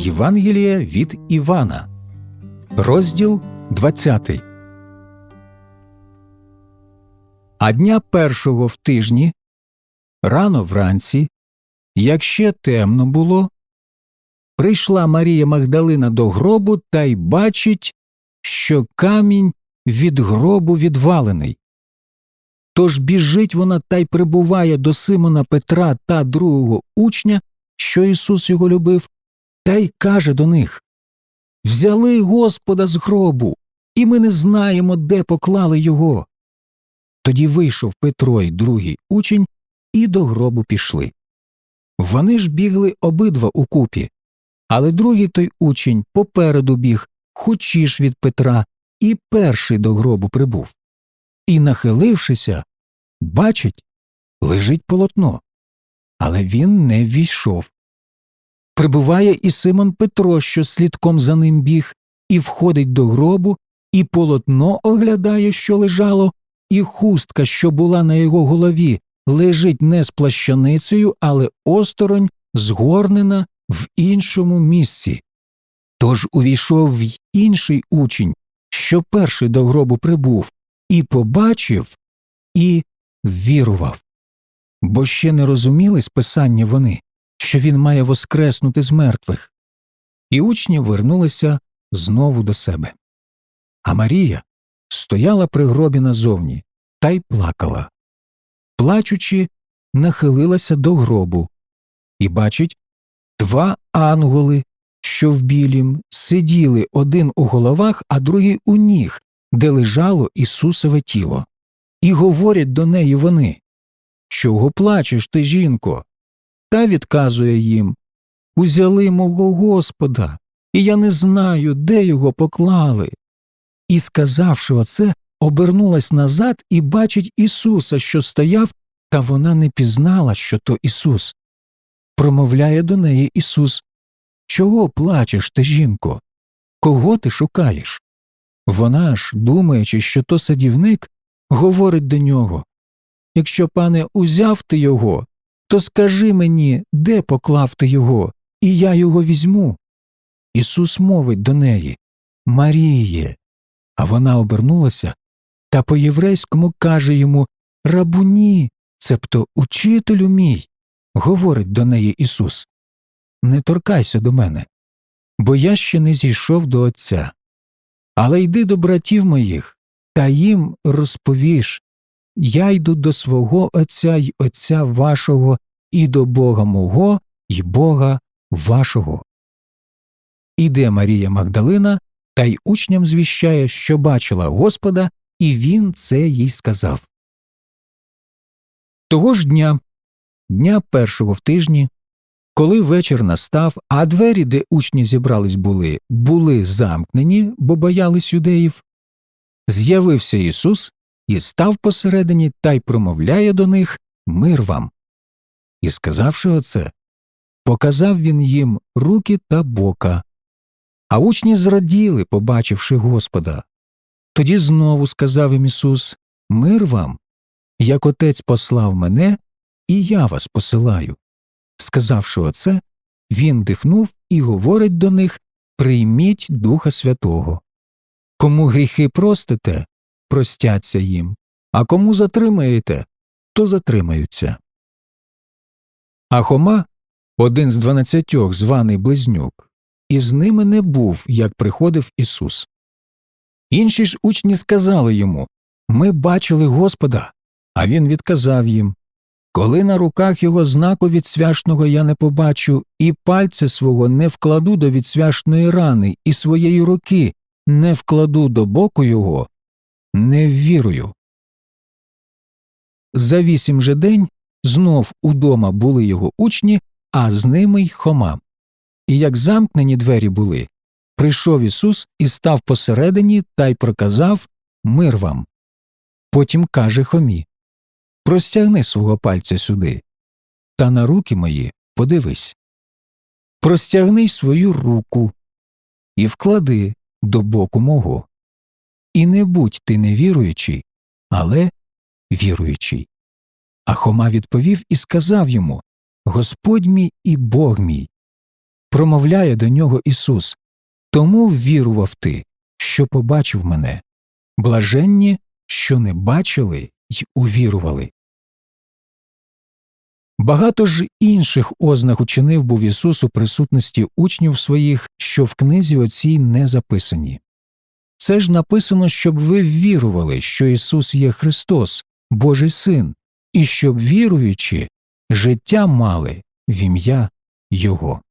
Євангелія від Івана, розділ 20. А дня першого в тижні, рано вранці, як ще темно було, прийшла Марія Магдалина до гробу та й бачить, що камінь від гробу відвалений. Тож біжить вона та й прибуває до Симона Петра та другого учня, що Ісус його любив, та й каже до них Взяли Господа з гробу, і ми не знаємо, де поклали його. Тоді вийшов Петро й другий учень і до гробу пішли. Вони ж бігли обидва укупі, але другий той учень попереду біг, хучіш від Петра, і перший до гробу прибув. І, нахилившися, бачить, лежить полотно, але він не ввійшов. Прибуває і Симон Петро, що слідком за ним біг, і входить до гробу, і полотно оглядає, що лежало, і хустка, що була на його голові, лежить не з плащаницею, але осторонь, згорнена в іншому місці. Тож увійшов й інший учень, що перший до гробу прибув, і побачив, і вірував. Бо ще не розуміли списання вони, що він має воскреснути з мертвих. І учні вернулися знову до себе. А Марія стояла при гробі назовні та й плакала. Плачучи, нахилилася до гробу і бачить два ангели, що в білім сиділи один у головах, а другий у ніг, де лежало Ісусове тіло. І говорять до неї вони Чого плачеш ти, жінко? Та відказує їм Узяли мого Господа, і я не знаю, де його поклали. І, сказавши оце, обернулась назад і бачить Ісуса, що стояв, та вона не пізнала, що то Ісус. Промовляє до неї Ісус Чого плачеш ти, жінко? Кого ти шукаєш? Вона ж, думаючи, що то садівник, говорить до нього Якщо, пане, узяв ти його, то скажи мені, де поклав ти його, і я його візьму. Ісус мовить до неї Маріє. А вона обернулася та по єврейському каже йому Рабуні, цебто учителю мій, говорить до неї Ісус. Не торкайся до мене, бо я ще не зійшов до Отця. Але йди до братів моїх, та їм розповіш я йду до свого Отця й Отця вашого, і до Бога мого й Бога вашого. Іде Марія Магдалина та й учням звіщає, що бачила Господа, і він це їй сказав. Того ж дня, дня першого в тижні, коли вечір настав, а двері, де учні зібрались були, були замкнені, бо боялись юдеїв, з'явився Ісус і став посередині та й промовляє до них мир вам. І, сказавши оце, показав він їм руки та бока. А учні зраділи, побачивши Господа. Тоді знову сказав їм Ісус Мир вам, як Отець послав мене, і я вас посилаю. Сказавши оце, він дихнув і говорить до них Прийміть Духа Святого. Кому гріхи простите, простяться їм, а кому затримаєте, то затримаються. А Хома, один з дванадцятьох, званий Близнюк, із ними не був, як приходив Ісус. Інші ж учні сказали йому Ми бачили Господа. А він відказав їм Коли на руках його знаку відсвяшного я не побачу, і пальця свого не вкладу до відсвяшної рани, і своєї руки не вкладу до боку його, не ввірую. За вісім же день знов удома були його учні, а з ними й Хома. І як замкнені двері були, прийшов Ісус і став посередині та й проказав Мир вам. Потім каже Хомі Простягни свого пальця сюди, та на руки мої подивись. Простягни свою руку і вклади до боку мого. І не будь ти невіруючий, але віруючий. А Хома відповів і сказав йому Господь мій і Бог мій. промовляє до нього Ісус. Тому ввірував ти, що побачив мене. Блаженні, що не бачили й увірували. Багато ж інших ознак учинив був Ісус у присутності учнів своїх, що в книзі оцій не записані. Це ж написано, щоб ви ввірували, що Ісус є Христос, Божий Син, і щоб віруючи, життя мали в ім'я Його.